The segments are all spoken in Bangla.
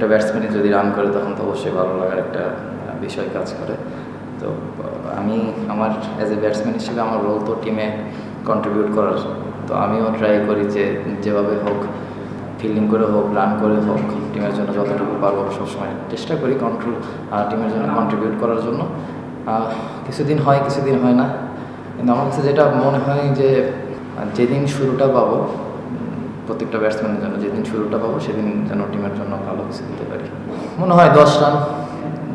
প্রত্যেকটা ব্যাটসম্যানই যদি রান করে, তখন তো অবশ্যই ভালো লাগার একটা বিষয় কাজ করে। তো আমি আমার অ্যাজ এ ব্যাটসম্যান হিসেবে আমার রোল তো টিমে কন্ট্রিবিউট করার। তো আমিও ট্রাই করি যে, যেভাবে হোক ফিল্ডিং করে হোক রান করে হোক টিমের জন্য যতটুকু পারব সবসময় চেষ্টা করি কন্ট্রোল টিমের জন্য কন্ট্রিবিউট করার জন্য। কিছুদিন হয় কিছুদিন হয় না। কিন্তু আমার কাছে যেটা মনে হয় যে যেদিন শুরুটা পাবো প্রত্যেকটা ব্যাটসম্যানের জন্য যেদিন শুরুটা পাবো, সেদিন যেন টিমের জন্য ভালো কিছু দিতে পারি। মনে হয় দশ রান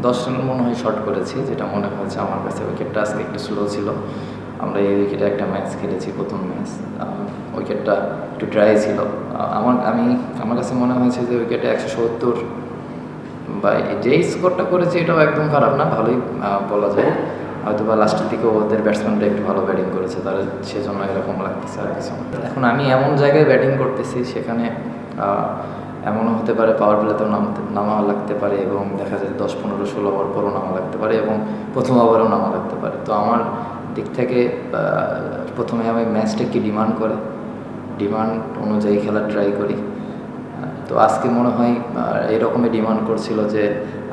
দশ রান মনে হয় শর্ট করেছি, যেটা মনে হয়েছে আমার কাছে উইকেটটা আজকে একটু স্লো ছিল। আমরা এই উইকেটে একটা ম্যাচ খেলেছি, প্রথম ম্যাচ উইকেটটা একটু ড্রাই ছিল। আমার, আমি, আমার কাছে মনে হয়েছে যে উইকেটে একশো সত্তর বা এই যে স্কোরটা করেছি, এটাও একদম খারাপ না, ভালোই বলা যায়। হয়তো বা লাস্টের দিকে ওদের ব্যাটসম্যানরা একটু ভালো ব্যাটিং করেছে তারা সেজন্য এরকম লাগতেছে আর কিছু এখন আমি এমন জায়গায় ব্যাটিং করতেছি, সেখানে এমনও হতে পারে পাওয়ার প্লেতেও নামতে নামা লাগতে পারে এবং দেখা যায় দশ, পনেরো, ষোলো ওভার পরও নামা লাগতে পারে এবং প্রথম ওভারেও নামা লাগতে পারে। তো আমার দিক থেকে প্রথমে আমি ম্যাচটা কি ডিমান্ড করে? ডিমান্ড অনুযায়ী খেলার ট্রাই করি। তো আজকে মনে হয় এরকমই ডিমান্ড করছিল যে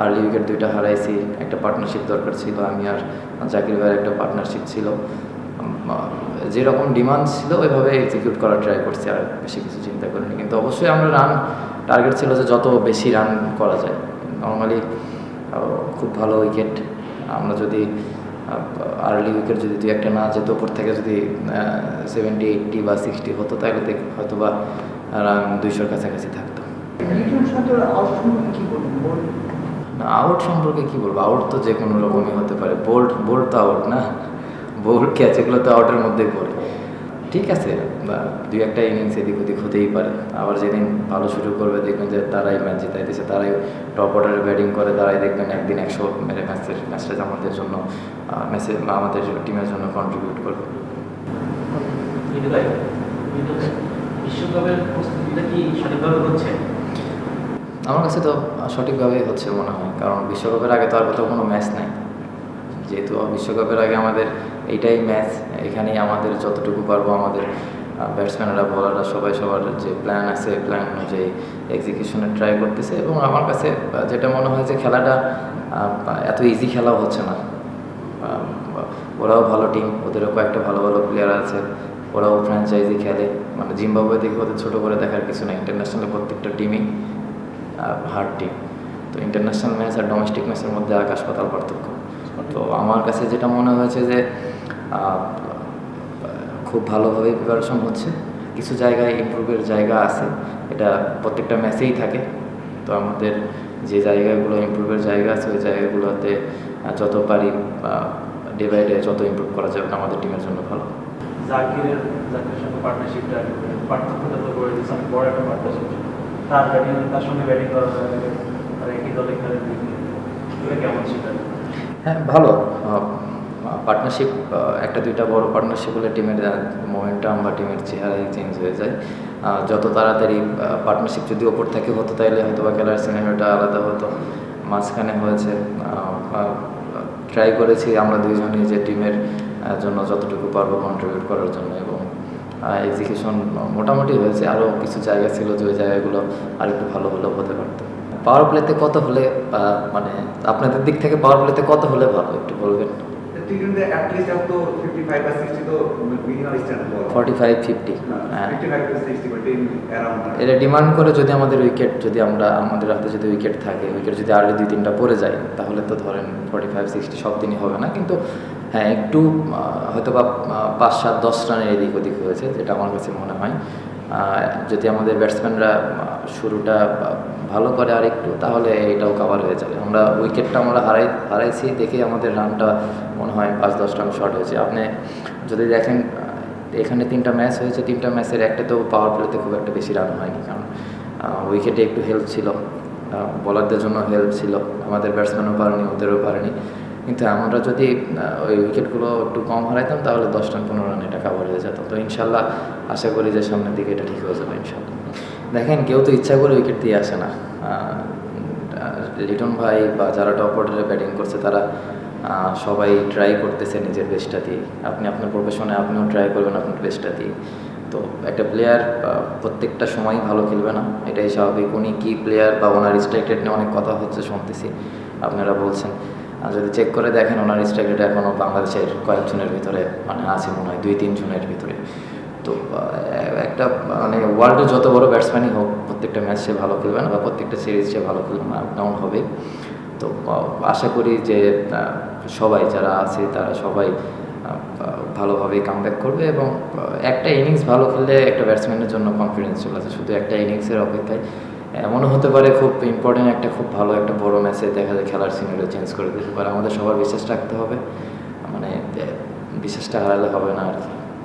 আর্লি উইকেট দুইটা হারাইছি, একটা পার্টনারশিপ দরকার ছিল, আমি আর জাকির ভাইয়ের একটা পার্টনারশিপ ছিল। যেরকম ডিমান্ড ছিল, ওইভাবে এক্সিকিউট করার ট্রাই করছি, আর বেশি কিছু চিন্তা করিনি। কিন্তু অবশ্যই আমরা রান টার্গেট ছিল যে যত বেশি রান করা যায়। নর্মালি খুব ভালো উইকেট আমরা যদি আর্লি উইকেট যদি দুই একটা না যেত ওপর থেকে যদি সেভেন্টি এইটটি বা সিক্সটি হতো, তাহলে হয়তো বা রান দুইশোর কাছাকাছি থাকতো। লিটন আউট সম্পর্কে কি বলবেন না আউট সম্পর্কে কি বলব? আউট তো যে কোনো রকমই হতে পারে। বোল্ড বোল্ড তো আউট না। বোল্ড ক্যাচ এগুলো তো আউটের মধ্যেই পড়ে। ঠিক আছে বা দুই একটা ইনিংস এদিক ওদিক হতেই পারে। আবার যেদিন ভালো শুরু করবে দেখবেন যে তারাই ম্যাচ জিতাইতেছে তারাই টপ অর্ডারে ব্যাটিং করে তারাই দেখবেন একদিন একশো মেরে ম্যাচের ম্যাচটা আমাদের জন্য ম্যাচে আমাদের টিমের জন্য কন্ট্রিবিউট করবে। ভাই কিন্তু বিশ্বকাপের প্রস্তুতিটা কি সঠিকভাবে হচ্ছে? আমার কাছে তো সঠিকভাবেই হচ্ছে মনে হয়, কারণ বিশ্বকাপের আগে তো আর কোথাও কোনো ম্যাচ নাই। যেহেতু বিশ্বকাপের আগে আমাদের এইটাই ম্যাচ এখানেই আমাদের যতটুকু পারব আমাদের ব্যাটসম্যানরা বলাররা সবাই সবার যে প্ল্যান আছে প্ল্যান অনুযায়ী এক্সিকিউশনে ট্রাই করতেছে এবং আমার কাছে যেটা মনে হয় যে খেলাটা এত ইজি খেলাও হচ্ছে না। ওরাও ভালো টিম ওদেরও কয়েকটা ভালো ভালো প্লেয়ার আছে, ওরাও ফ্র্যাঞ্চাইজি খেলে। মানে জিম্বাবুয়ে থেকে ওদের ছোটো করে দেখার কিছু না ইন্টারন্যাশনাল প্রত্যেকটা টিমই হার্ড টিম তো ইন্টারন্যাশনাল ম্যাচ আর ডোমেস্টিক ম্যাচের মধ্যে আকাশ পাতাল পার্থক্য। তো আমার কাছে যেটা মনে হয়েছে যে খুব ভালোভাবে প্রিপারেশন হচ্ছে। কিছু জায়গায় ইমপ্রুভের জায়গা আছে। এটা প্রত্যেকটা ম্যাচেই থাকে। তো আমাদের যে জায়গাগুলো ইমপ্রুভের জায়গা আছে, ওই জায়গাগুলোতে যত পারি ডে বাই ডে যত ইমপ্রুভ করা যাবে, আমাদের টিমের জন্য ভালো। জাকিরের জাকিরের সঙ্গে পার্টনারশিপটা পার্থক্যটা তো করে অনেক বড় একটা পার্টনারশিপ তার ব্যাটিং তার সঙ্গে ব্যাটিং আগে একই দলে কেমন সেটা হ্যাঁ ভালো। পার্টনারশিপ একটা দুইটা বড় পার্টনারশিপ হলে টিমের মোমেন্টাম বা টিমের চেহারাই চেঞ্জ হয়ে যায়। যত তাড়াতাড়ি পার্টনারশিপ যদি ওপর থেকে হতো তাইলে হয়তো বা খেলার সিনেমাটা আলাদা হতো। মাঝখানে হয়েছে ট্রাই করেছি আমরা দুইজনই যে টিমের জন্য যতটুকু পারব কন্ট্রিবিউট করার জন্য এবং এক্সিকিউশন মোটামুটি হয়েছে। আরও কিছু জায়গা ছিল যে ওই জায়গাগুলো আর একটু ভালো হলেও হতে পারত। পাওয়ার প্লেতে কত হলে মানে আপনাদের দিক থেকে পাওয়ার প্লেতে কত হলে ভালো? একটু বলবেন? T twenty at least up to fifty five বা সিক্সটি তো মিনিমাম স্ট্যান্ড বল। Forty five fifty fifty five sixty বা টেন অ্যারাউন্ড এটা ডিমান্ড করে যদি আমাদের উইকেট যদি আমরা আমাদের হাতে যদি উইকেট থাকে উইকেট যদি আর্লি দুই তিনটা পড়ে যায় তাহলে তো ধরেন ফর্টি ফাইভ সিক্সটি সব দিনই হবে না। কিন্তু হ্যাঁ একটু হয়তো বা পাঁচ সাত দশ রানের এদিক ওদিক হয়েছে যেটা আমার কাছে মনে হয়। যদি আমাদের ব্যাটসম্যানরা শুরুটা ভালো করে আর একটু, তাহলে এটাও কভার হয়ে যাবে। আমরা উইকেটটা আমরা হারাই, হারাইছি দেখে আমাদের রানটা মনে হয় পাঁচ, দশ রান শর্ট হয়েছে। আপনি যদি দেখেন এখানে তিনটা ম্যাচ হয়েছে, তিনটা ম্যাচের একটা তো পাওয়ার প্লেতে খুব একটা বেশি রান হয়নি, কারণ উইকেটে একটু হেল্প ছিল। বলারদের জন্য হেল্প ছিল। আমাদের ব্যাটসম্যানও পারেনি ওদেরও পারেনি। কিন্তু আমরা যদি ওই উইকেটগুলো একটু কম হারাইতাম, তাহলে দশ রান পনেরো রান এটা কাভার হয়ে যেত তো ইনশাল্লাহ আশা করি যে সামনের দিকে এটা ঠিক হয়ে যাবে ইনশাল্লাহ। দেখেন, কেউ তো ইচ্ছা করে উইকেট দিয়ে আসে না। লিটন ভাই বা যারা টপ অর্ডারে ব্যাটিং করছে, তারা সবাই ট্রাই করতেছে নিজের বেস্টটা দিয়ে। আপনি আপনার প্রফেশনে আপনিও ট্রাই করবেন আপনার বেস্টটা দিয়ে। তো একটা প্লেয়ার প্রত্যেকটা সময় ভালো খেলবে না। এটাই স্বাভাবিক। উনি কী প্লেয়ার বা ওনার স্ট্রাইক রেট নিয়ে অনেক কথা হচ্ছে শুনতেছি। আপনারা বলছেন। যদি চেক করে দেখেন ওনার স্ট্রাইক এখনও বাংলাদেশের কয়েকজনের ভিতরে মানে আছে মনে হয় দুই, তিনজনের ভিতরে। তো একটা মানে ওয়ার্ল্ডের যত বড় ব্যাটসম্যানই হোক, প্রত্যেকটা ম্যাচ সে ভালো খেলবে না বা প্রত্যেকটা সিরিজ সে ভালো খেলবে না ডাউন হবে। তো আশা করি যে সবাই যারা আছে তারা সবাই ভালোভাবে কামব্যাক করবে এবং একটা ইনিংস ভালো খেললে একটা ব্যাটসম্যানের জন্য কনফিডেন্স চলে আসে। শুধু একটা ইনিংসের অপেক্ষায় এমনও হতে পারে খুব ইম্পর্টেন্ট একটা, খুব ভালো একটা বড় ম্যাচে দেখা যায় খেলার সিনারিও চেঞ্জ করে দিতে পারে। আমাদের সবার বিশ্বাস রাখতে হবে। মানে বিশ্বাসটা হারালে হবে না আর কি।